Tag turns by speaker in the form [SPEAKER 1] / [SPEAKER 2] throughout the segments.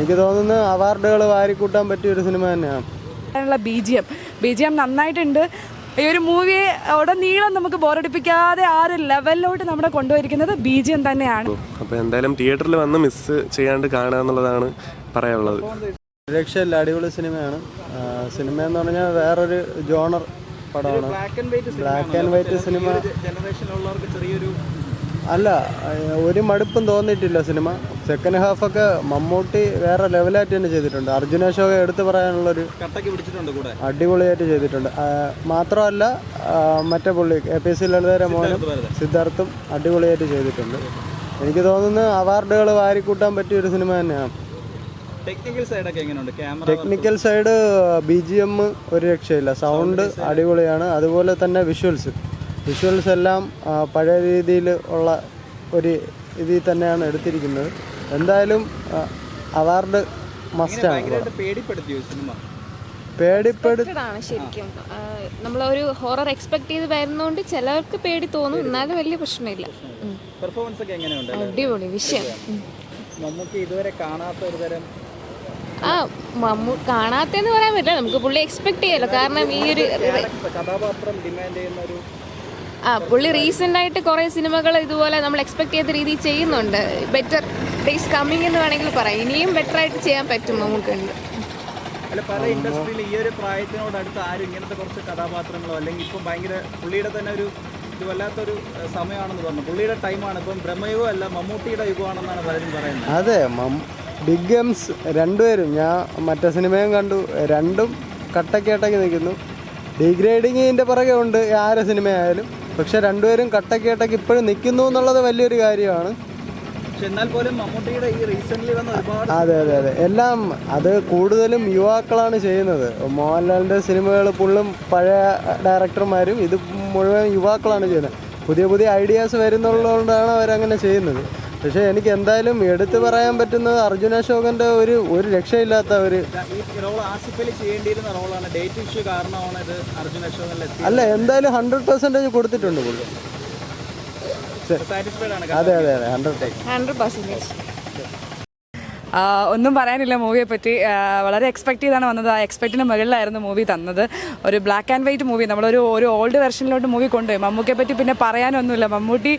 [SPEAKER 1] എനിക്ക് തോന്നുന്നു അവാർഡുകൾ വാരിക്കൂട്ടാൻ പറ്റിയ ഒരു സിനിമ തന്നെയാണ്.
[SPEAKER 2] B G M B G M നന്നായിട്ടുണ്ട്. ഈ ഒരു മൂവി മൂവിയെ ഉടനീളം നമുക്ക് ബോറടിപ്പിക്കാതെ ആ ഒരു ലെവലിലോട്ട് നമ്മുടെ കൊണ്ടുപോയിരിക്കുന്നത് ബി ജി എം തന്നെയാണ്.
[SPEAKER 3] അപ്പോൾ എന്തായാലും തിയേറ്ററിൽ വന്ന് മിസ് ചെയ്യാണ്ട് കാണുക എന്നുള്ളതാണ് പറയാനുള്ളത്.
[SPEAKER 1] രക്ഷയില്ല അടിപൊളി സിനിമയാണ്. സിനിമ എന്ന് പറഞ്ഞാൽ വേറൊരു ജോണർ പടമാണ്. Black and white cinema. അല്ല ഒരു മടുപ്പും തോന്നിയിട്ടില്ല സിനിമ. സെക്കൻഡ് ഹാഫൊക്കെ മമ്മൂട്ടി വേറെ ലെവലായിട്ട് തന്നെ ചെയ്തിട്ടുണ്ട്. അർജുന അശോക എടുത്തു പറയാനുള്ളൊരു
[SPEAKER 4] കട്ടക്ക് പിടിച്ചിട്ടുണ്ട് കൂടെ.
[SPEAKER 1] അടിപൊളിയായിട്ട് ചെയ്തിട്ടുണ്ട്. മാത്രമല്ല മറ്റേ പുള്ളി എ പി സി ലളിതര മോനും സിദ്ധാർത്ഥും അടിപൊളിയായിട്ട് ചെയ്തിട്ടുണ്ട്. എനിക്ക് തോന്നുന്നു അവാർഡുകൾ വാരിക്കൂട്ടാൻ പറ്റിയ ഒരു സിനിമ തന്നെയാണ്.
[SPEAKER 4] Technical
[SPEAKER 1] side B G M ഒരു രക്ഷയില്ല. സൗണ്ട് അടിപൊളിയാണ്. അതുപോലെ തന്നെ വിഷ്വൽസ് വിഷ്വൽസ് എല്ലാം പഴയ രീതിയിൽ ഉള്ള ഒരു ഇതിൽ തന്നെയാണ് എടുത്തിരിക്കുന്നത്. എന്തായാലും അവാർഡ് മസ്റ്റാണ്
[SPEAKER 4] ഭയങ്കരമായിട്ട് പേടിപ്പെടുത്തിയോ സിനിമ?
[SPEAKER 1] പേടിപ്പെടു
[SPEAKER 5] ശരിക്കും. നമ്മൾ ഒരു ഹൊറർ എക്സ്പെക്ട് ചെയ്ത് വരുന്നോണ്ട് ചിലർക്ക് പേടി തോന്നും. എന്നാലും വലിയ പ്രശ്നമില്ല.
[SPEAKER 4] പെർഫോമൻസ് ഒക്കെ എങ്ങനെയുണ്ട്?
[SPEAKER 5] അടിപൊളി വിഷയം.
[SPEAKER 4] നമുക്ക് ഇതുവരെ കാണാത്ത ഒരു തരം
[SPEAKER 5] ആ മമ്മൂ കാണാത്തെന്ന് പറയാൻ പറ്റില്ല. നമുക്ക് പുള്ളി എക്സ്പെക്ട് ചെയ്യല്ലോ. കാരണം ഈ ഒരു
[SPEAKER 4] കഥാപാത്രം ഡിമാൻഡ് ചെയ്യുന്ന ഒരു
[SPEAKER 5] ആ പുള്ളി റീസെന്റ് ആയിട്ട് കുറെ സിനിമകൾ ഇതുപോലെ നമ്മൾ എക്സ്പെക്ട് ചെയ്ത രീതിയിൽ ചെയ്യുന്നുണ്ട്. ബെറ്റർ ഡേയ്സ് കമ്മിങ് എന്ന് വേണമെങ്കിൽ പറയാം. ഇനിയും ബെറ്റർ ആയിട്ട് ചെയ്യാൻ പറ്റും നമുക്കുണ്ട്.
[SPEAKER 4] അല്ല പല ഇൻഡസ്ട്രിയിൽ ഈ ഒരു പ്രായത്തിനോട് അടുത്ത് ആരും ഇങ്ങനത്തെ കുറച്ച് കഥാപാത്രങ്ങളോ അല്ലെങ്കിൽ ഇപ്പം ഭയങ്കര പുള്ളിയുടെ തന്നെ ഒരു ഇത് വല്ലാത്തൊരു സമയമാണെന്ന് പറഞ്ഞു പുള്ളിയുടെ ടൈമാണ് ഇപ്പം ബ്രഹ്മയുഗം അല്ല മമ്മൂട്ടിയുടെ യുഗമാണെന്നാണ് പലരും പറയുന്നത്.
[SPEAKER 1] അതെ ബിഗ് ഗെയിംസ് രണ്ടുപേരും ഞാൻ മറ്റേ സിനിമയും കണ്ടു. രണ്ടും കട്ടക്കേട്ടയ്ക്ക് നിൽക്കുന്നു. ഡിഗ്രേഡിങ്ങിന്റെ പുറകെ ഉണ്ട് ആരെ സിനിമയായാലും. പക്ഷെ രണ്ടുപേരും കട്ടക്കേട്ടൊക്കെ ഇപ്പോഴും നിൽക്കുന്നു എന്നുള്ളത് വലിയൊരു കാര്യമാണ്.
[SPEAKER 4] എന്നാൽ പോലും മമ്മൂട്ടിയുടെ ഈ റീസെന്റ് വന്ന ഒരുപാട്
[SPEAKER 1] അതെ അതെ അതെ. എല്ലാം അത് കൂടുതലും യുവാക്കളാണ് ചെയ്യുന്നത്. മോഹൻലാലിന്റെ സിനിമകൾ ഫുള്ളും പഴയ ഡയറക്ടർമാരും ഇത് മുഴുവൻ യുവാക്കളാണ് ചെയ്യുന്നത്. പുതിയ പുതിയ ഐഡിയാസ് വരുന്നുള്ളതുകൊണ്ടാണ് അവരങ്ങനെ ചെയ്യുന്നത്. പക്ഷേ എനിക്ക് എന്തായാലും എടുത്തു പറയാൻ പറ്റുന്നത് അർജുന അശോകന്റെ ഒരു ഒരു രക്ഷയില്ലാത്ത ഒരു അല്ല എന്തായാലും ഹൺഡ്രഡ് പെർസെന്റേജ് കൊടുത്തിട്ടുണ്ട് പുള്ളി.
[SPEAKER 4] സാറ്റിസ്ഫൈഡ് ആണ്.
[SPEAKER 1] അതെ അതെ അതെ ഹൺഡ്രഡ്
[SPEAKER 5] ഹൺഡ്രഡ് പെർസെന്റേജ്
[SPEAKER 2] ആ, ഒന്നും പറയാനില്ല മൂവിയെ പറ്റി വളരെ എക്സ്പെക്ട് ചെയ്താണ് വന്നത്. ആ എക്സ്പെക്റ്റിന് മുകളിലായിരുന്നു മൂവി തന്നത്. ഒരു ബ്ലാക്ക് ആൻഡ് വൈറ്റ് മൂവി നമ്മളൊരു ഒരു ഓൾഡ് വെർഷനിലോട്ട് മൂവി കൊണ്ടുപോയി. മമ്മൂക്കയെ പറ്റി പിന്നെ പറയാനൊന്നുമില്ല. മമ്മൂട്ടി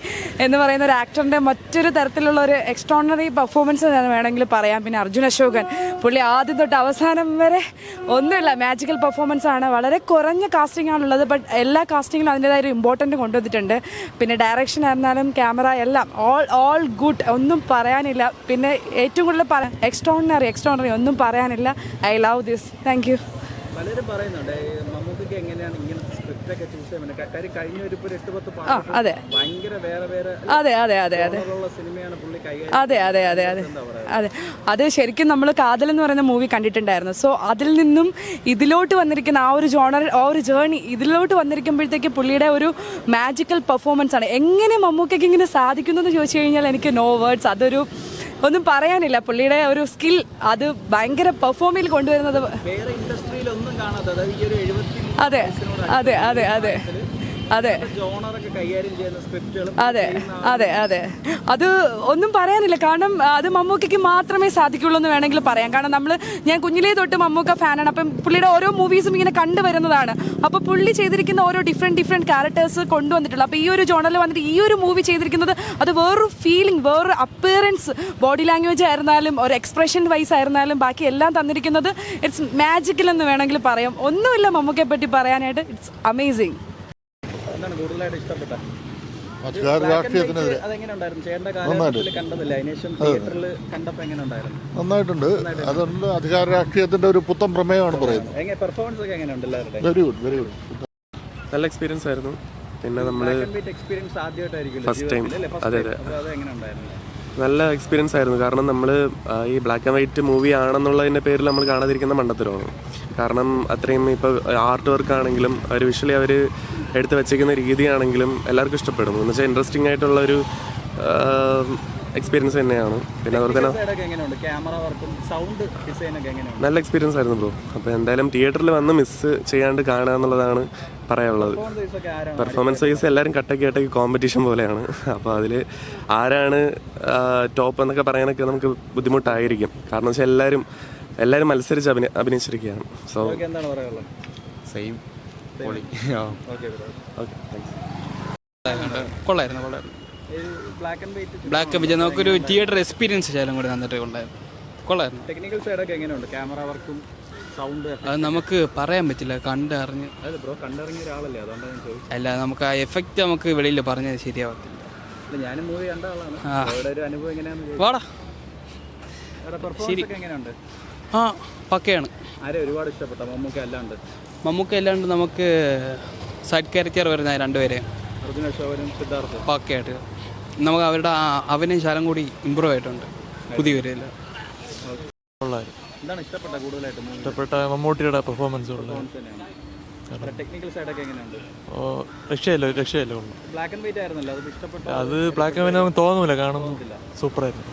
[SPEAKER 2] എന്ന് പറയുന്ന ഒരു ആക്ടറിന്റെ മറ്റൊരു തരത്തിലുള്ള ഒരു എക്സ്ട്രോണറി പെർഫോമൻസ് വേണമെങ്കിൽ പറയാം. പിന്നെ അർജുൻ അശോകൻ. പുള്ളി ആദ്യം തൊട്ട് അവസാനം വരെ ഒന്നുമില്ല. മാജിക്കൽ പെർഫോമൻസ് ആണ്. വളരെ കുറഞ്ഞ കാസ്റ്റിംഗ് ആണുള്ളത് ബട്ട് എല്ലാ കാസ്റ്റിങ്ങിലും അതിന്റെതായ ഒരു ഇമ്പോർട്ടന്റ് കൊണ്ടുവന്നിട്ടുണ്ട്. പിന്നെ ഡയറക്ഷൻ ആയിരുന്നാലും ക്യാമറ എല്ലാം ഓൾ ഓൾ ഗുഡ് ഒന്നും പറയാനില്ല. പിന്നെ ഏറ്റവും കൂടുതൽ പറയാൻ എക്സ്ട്രോണറി എക്സ്ട്രോണറി ഒന്നും പറയാനില്ല. I love this thank you
[SPEAKER 4] പലരും പറയുന്നുണ്ട് ഈ മമ്മൂട്ടിക്ക് എങ്ങനെയാണ് ഇങ്ങനത്തെ സ്ക്രിപ്റ്റ് ഒക്കെ ചൂസ് ചെയ്യാൻ കാര്യം കഴിഞ്ഞ ഒരു എട്ട് പത്ത്
[SPEAKER 2] അതെ.
[SPEAKER 4] ഭയങ്കര വേറെ വേറെ
[SPEAKER 2] അതെ അതെ അതെ അതെ.
[SPEAKER 4] സിനിമയാണ് പുള്ളി
[SPEAKER 2] അതെ അതെ അതെ അതെ. അതെ. അത് ശരിക്കും നമ്മൾ കാതൽ എന്ന് പറയുന്ന മൂവി കണ്ടിട്ടുണ്ടായിരുന്നു. സോ അതിൽ നിന്നും ഇതിലോട്ട് വന്നിരിക്കുന്ന ആ ഒരു ജോണർ ആ ഒരു ജേണി ഇതിലോട്ട് വന്നിരിക്കുമ്പോഴത്തേക്ക് പുള്ളിയുടെ ഒരു മാജിക്കൽ പെർഫോമൻസ് ആണ്. എങ്ങനെ മമ്മൂക്കയ്ക്ക് ഇങ്ങനെ സാധിക്കുന്നു എന്ന് ചോദിച്ചു കഴിഞ്ഞാൽ എനിക്ക് നോ വേർഡ്സ് അതൊരു ഒന്നും പറയാനില്ല. പുള്ളിയുടെ ഒരു സ്കിൽ അത് ഭയങ്കര പെർഫോമിൽ കൊണ്ടുവരുന്നത് അതെ അതെ അതെ അതെ. അതെ. അതെ അതെ അതെ. അത് ഒന്നും പറയാനില്ല. കാരണം അത് മമ്മൂക്കയ്ക്ക് മാത്രമേ സാധിക്കുള്ളൂ എന്ന് വേണമെങ്കിൽ പറയാം. കാരണം നമ്മൾ ഞാൻ കുഞ്ഞിലേ തൊട്ട് മമ്മൂക്ക ഫാനാണ്. അപ്പം പുള്ളിയുടെ ഓരോ മൂവീസും ഇങ്ങനെ കണ്ടുവരുന്നതാണ് അപ്പോൾ പുള്ളി ചെയ്തിരിക്കുന്ന ഓരോ ഡിഫറെന്റ് ഡിഫറെന്റ് ക്യാരക്ടേഴ്സ് കൊണ്ടുവന്നിട്ടുള്ള അപ്പോൾ ഈ ഒരു ജോണലിൽ വന്നിട്ട് ഈ ഒരു മൂവി ചെയ്തിരിക്കുന്നത് അത് വേറൊരു ഫീലിംഗ് വേറൊരു അപ്പിയറൻസ് ബോഡി ലാംഗ്വേജ് ആയിരുന്നാലും ഒരു എക്സ്പ്രഷൻ വൈസ് ആയിരുന്നാലും ബാക്കി എല്ലാം തന്നിരിക്കുന്നത് ഇറ്റ്സ് മാജിക്കൽ എന്ന് വേണമെങ്കിൽ പറയാം. ഒന്നുമില്ല മമ്മൂക്കയെ പറ്റി പറയാനായിട്ട്. ഇറ്റ്സ് അമേസിങ്
[SPEAKER 4] എന്താണ് കൂടുതലായിട്ട്
[SPEAKER 6] ഇഷ്ടപ്പെട്ടത്? രാഷ്ട്രീയത്തിനെതിരെ നന്നായിട്ടുണ്ട്. അതുകൊണ്ട് അധികാര രാഷ്ട്രീയത്തിന്റെ ഒരു പുത്തൻ പ്രമേയമാണ് പറയുന്നത്. വെരി ഗുഡ് വെരി ഗുഡ്
[SPEAKER 3] നല്ല എക്സ്പീരിയൻസ് ആയിരുന്നു. പിന്നെ നമ്മൾ അതെ. അത്. നല്ല എക്സ്പീരിയൻസ് ആയിരുന്നു. കാരണം നമ്മൾ ഈ ബ്ലാക്ക് ആൻഡ് വൈറ്റ് മൂവി ആണെന്നുള്ളതിന്റെ പേരിൽ നമ്മൾ കാണാതിരിക്കുന്ന മണ്ടത്തരമാണ്. കാരണം അത്രയും ഇപ്പോൾ ആർട്ട് വർക്ക് ആണെങ്കിലും അവർ വിഷ്വലി അവർ എടുത്ത് വെച്ചേക്കുന്ന രീതിയാണെങ്കിലും എല്ലാവർക്കും ഇഷ്ടപ്പെടും എന്ന് വെച്ചാൽ ഇൻട്രസ്റ്റിംഗ് ആയിട്ടുള്ള ഒരു എക്സ്പീരിയൻസ് തന്നെയാണ്. പിന്നെ അതുപോലെ തന്നെ നല്ല എക്സ്പീരിയൻസ് ആയിരുന്നു ബ്രോ അപ്പോൾ എന്തായാലും തിയേറ്ററിൽ വന്ന് മിസ് ചെയ്യാണ്ട് കാണുക എന്നുള്ളതാണ് പറയാനുള്ളത്. പെർഫോമൻസ് വൈസ് എല്ലാവരും കട്ടക്ക് കട്ടക്ക് കോമ്പറ്റീഷൻ പോലെയാണ്. അപ്പോൾ അതിൽ ആരാണ് ടോപ്പ് എന്നൊക്കെ പറയാനൊക്കെ നമുക്ക് ബുദ്ധിമുട്ടായിരിക്കും. കാരണം വെച്ചാൽ എല്ലാവരും എല്ലാവരും മത്സരിച്ച് അഭിനയിച്ചിരിക്കുകയാണ്. സോ
[SPEAKER 7] സെയിം പൊളി.
[SPEAKER 4] ഓക്കെ
[SPEAKER 8] കൊള്ളായിരുന്നു കൊള്ളായിരുന്നു.
[SPEAKER 4] ബ്ലാക്ക് ആൻഡ് വൈറ്റ്
[SPEAKER 8] നമുക്കൊരു തിയേറ്റർ എക്സ്പീരിയൻസ് ചെയ്യാനും കൂടി തന്നിട്ട് കൊണ്ടായിരുന്നു കൊള്ളായിരുന്നു.
[SPEAKER 4] ടെക്നിക്കൽ സൈഡൊക്കെ എങ്ങനെയുണ്ട്? ക്യാമറ വർക്കും സൗണ്ട്
[SPEAKER 8] അത് നമുക്ക് പറയാൻ പറ്റില്ല കണ്ടറിഞ്ഞ്.
[SPEAKER 4] അതെ ബ്രോ കണ്ടിറങ്ങിയ ഒരാളല്ലേ അതുകൊണ്ടാണ് ഞാൻ ചോദിച്ചത്.
[SPEAKER 8] അല്ല നമുക്ക് ആ എഫക്റ്റ് നമുക്ക് വെളിയിൽ പറഞ്ഞത് ശരിയാവത്തില്ല.
[SPEAKER 4] ഞാനും മൂവി കണ്ട ആളാണ്.
[SPEAKER 8] ആ.
[SPEAKER 4] അവിടെ ഒരു അനുഭവം എങ്ങനെയാണെന്ന്
[SPEAKER 8] വാടാ.
[SPEAKER 4] പെർഫോമൻസ് ഒക്കെ എങ്ങനെയുണ്ട്?
[SPEAKER 8] ആ പക്കയാണ്.
[SPEAKER 4] ആരെ ഒരുപാട് ഇഷ്ടപ്പെട്ട? മമ്മൂക്ക അല്ലാണ്ട്.
[SPEAKER 8] നമുക്ക് അല്ലാണ്ട് നമുക്ക് സൈഡ് ക്യാരക്ടർ വരുന്ന രണ്ടുപേരെ.
[SPEAKER 4] അർജുന അശോകനും സിദ്ധാർത്ഥ്.
[SPEAKER 8] പക്കയായിട്ട് നമുക്ക് അവരുടെ അവനും ശാലം കൂടി ഇമ്പ്രൂവ് ആയിട്ടുണ്ട്.
[SPEAKER 4] പുതിയ ഇഷ്ടപ്പെട്ട കൂടുതലായിട്ട്
[SPEAKER 9] ഇഷ്ടപ്പെട്ട മമ്മൂട്ടിയുടെ പെർഫോമൻസ് ഉള്ളത് രക്ഷയല്ലോ രക്ഷയല്ല രക്ഷയല്ല ഉള്ളു
[SPEAKER 4] ബ്ലാക്ക് ആൻഡ് വൈറ്റ് ആയിരുന്നല്ലോ അത് ഇഷ്ടപ്പെട്ട?
[SPEAKER 9] അത് ബ്ലാക്ക് ആൻഡ് വൈറ്റ് നമുക്ക് തോന്നുന്നില്ല കാണുന്നു സൂപ്പറായിരുന്നു.